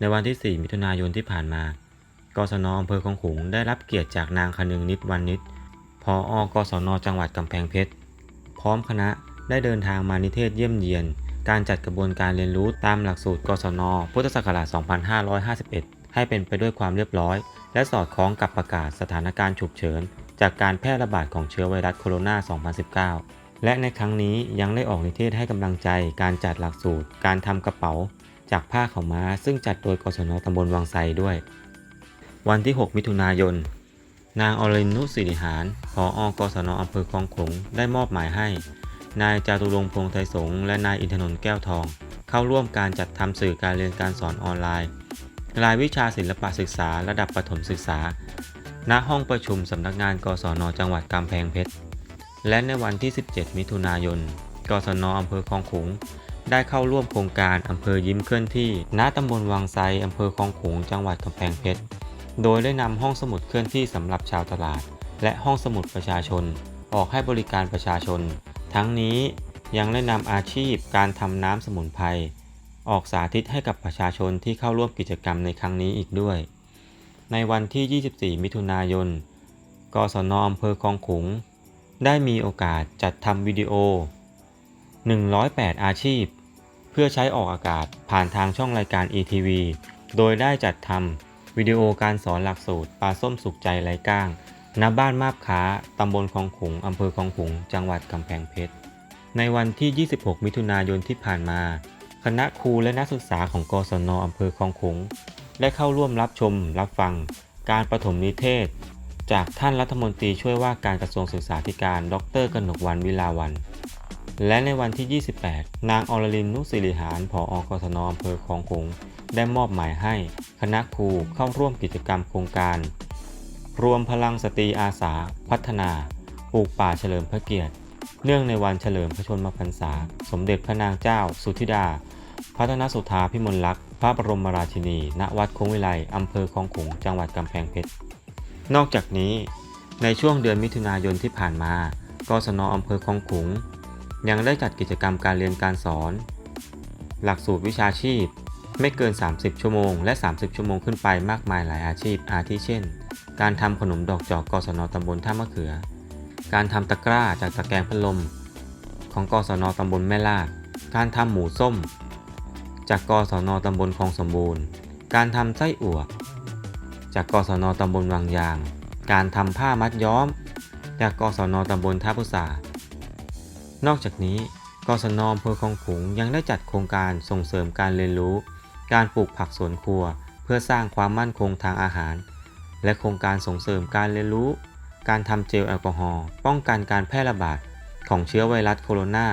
ในวันที่ 4 มิถุนายนที่ผ่านมากศนอำเภอคลองขุงได้รับเกียรติจากนางคนึงนิดวันนิดผออกศนจังหวัดกำแพงเพชร พร้อมคณะได้เดินทางมานิเทศเยี่ยมเยียน การจัดกระบวนการเรียนรู้ตามหลักสูตรกศน พุทธศักราช 2551 ให้เป็นไปด้วยความเรียบร้อย และสอดคล้องกับประกาศสถานการณ์ฉุกเฉิน จากการแพร่ระบาดของเชื้อไวรัสโคโรนา 2019 และในครั้งนี้ยังได้ออกนิเทศให้กำลังใจการจัดหลักสูตร การทำกระเป๋า จากผ้าขาม้า ซึ่งจัดโดยกศนตำบลวังไซด้วย วันที่ 6 มิถุนายน นางอรินุสิริหารผออกศนอำเภอคลองขลุงได้มอบหมายให้ นายจาตุรงพงษ์ไทยสงและนายอินทนนท์แก้วทอง เข้าร่วมการจัดทำสื่อการเรียนการสอนออนไลน์ รายวิชาศิลปศึกษาระดับประถมศึกษา ณห้องประชุมสำนักงานกศนจังหวัดกำแพงเพชรและในวันที่ 17 มิถุนายน กศนอำเภอคลองขุง ได้เข้าร่วมโครงการอำเภอยิ้มเคลื่อนที่ณตำบลวังไซอำเภอคลองขลุงจังหวัดกำแพงเพชร โดยได้นำห้องสมุดเคลื่อนที่สำหรับชาวตลาด และห้องสมุดประชาชน ออกให้บริการประชาชน ทั้งนี้ยังได้นำอาชีพการทำน้ำสมุนไพรออกสาธิตให้กับประชาชนที่เข้าร่วมกิจกรรมในครั้งนี้อีกด้วย ในวันที่ 24 มิถุนายน กศนอำเภอคลองขลุง ได้มีโอกาสจัดทำวิดีโอ 108 อาชีพ เพื่อใช้ออกอากาศผ่านทางช่องรายการ ETV โดยได้จัดทำวิดีโอการสอนหลักสูตรปลาส้มสุกใจไร้ก้างณบ้านมาบค้า ตำบลคลองขุง อำเภอคลองขุง จังหวัดกำแพงเพชร ในวันที่ 26 มิถุนายนที่ผ่านมา คณะครูและนักศึกษาของกศนอำเภอคลองขุง ได้เข้าร่วมรับชม รับฟัง การประถมนิเทศ จากท่านรัฐมนตรีช่วยว่าการกระทรวงศึกษาธิการ ดร กนกวันวิลาวัน และในวันที่ 28 นางอรลินนุสิริหารผออกศนอำเภอคลองขงได้มอบหมายให้คณะครูเข้าร่วมกิจกรรมโครงการ รวมพลังสตรีอาสา พัฒนาปลูกป่าเฉลิมพระเกียรติ เนื่องในวันเฉลิมพระชนมพรรษา สมเด็จพระนางเจ้า สุธิดา พัฒนสุธาพิมลลักษณ์พระบรมราชินี ณวัดคงวิไลอำเภอคลองขงจังหวัดกำแพงเพชร นอกจากนี้ ในช่วงเดือนมิถุนายนที่ผ่านมากศนอำเภอคลองขง ยังได้จัดกิจกรรมการเรียนการสอน หลักสูตรวิชาชีพ ไม่เกิน 30 ชั่วโมง และ 30 ชั่วโมงขึ้นไปมากมายหลายอาชีพ อาทิเช่น การทำขนมดอกจอกกศนตำบลท่ามะเขือ การทำตะกร้าจากตะแกรงพัดลม ของกศนตำบลแม่ลาด การทำหมูส้ม จากกศนตำบลคลองสมบูรณ์ การทำไส้อั่ว จากกศนตำบลวังยาง การทำผ้ามัดย้อม จากกศนตำบลท่าพุษา นอกจากนี้กศนอำเภอคลองขุงยังได้จัดโครงการส่งเสริมการเรียนรู้ การปลูกผักสวนครัว เพื่อสร้างความมั่นคงทางอาหาร และโครงการส่งเสริมการเรียนรู้ การทำเจลแอลกอฮอล์ป้องกันการแพร่ระบาดของเชื้อไวรัสโคโรนา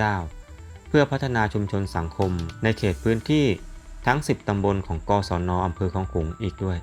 2019 เพื่อพัฒนาชุมชนสังคมในเขตพื้นที่ทั้ง 10 ตำบลของกศนอำเภอคลองขุงอีกด้วย